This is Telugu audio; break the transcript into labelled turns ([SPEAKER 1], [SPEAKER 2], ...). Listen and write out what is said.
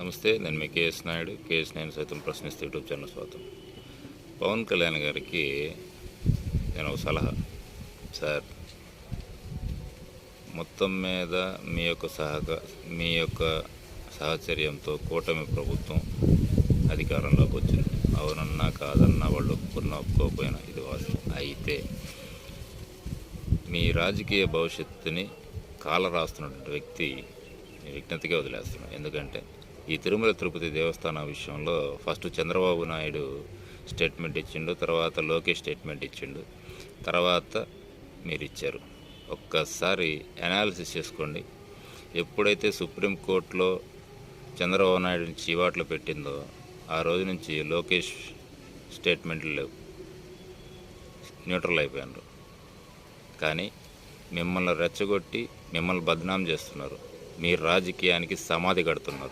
[SPEAKER 1] నమస్తే నేను మీ కేఎస్ నాయుడు. కేఎస్ నేను సైతం ప్రశ్నిస్తే యూట్యూబ్ ఛానల్ స్వాగతం. పవన్ కళ్యాణ్ గారికి నేను ఒక సలహా. సార్ మొత్తం మీద మీ యొక్క సహక మీ యొక్క సహచర్యంతో కూటమి ప్రభుత్వం అధికారంలోకి వచ్చింది. అవునన్నా కాదన్నా వాళ్ళు ఒప్పుకున్నా ఒప్పుకోకపోయినా ఇది వాళ్ళు అయితే మీ రాజకీయ భవిష్యత్తుని కాల రాస్తున్నటువంటి వ్యక్తి మీ వదిలేస్తున్నాం ఎందుకంటే ఈ తిరుమల తిరుపతి దేవస్థానం విషయంలో ఫస్ట్ చంద్రబాబు నాయుడు స్టేట్మెంట్ ఇచ్చిండు తర్వాత లోకేష్ స్టేట్మెంట్ ఇచ్చిండు. తర్వాత మీరు ఇచ్చారు. ఒక్కసారి అనాలిసిస్ చేసుకోండి. ఎప్పుడైతే సుప్రీంకోర్టులో చంద్రబాబు నాయుడుని చీవాట్లు పెట్టిందో ఆ రోజు నుంచి లోకేష్ స్టేట్మెంట్లు లేవు. న్యూట్రల్ అయిపోయినారు. కానీ మిమ్మల్ని రెచ్చగొట్టి మిమ్మల్ని బద్నాం చేస్తున్నారు. మీ రాజకీయానికి సమాధి కడుతున్నారు.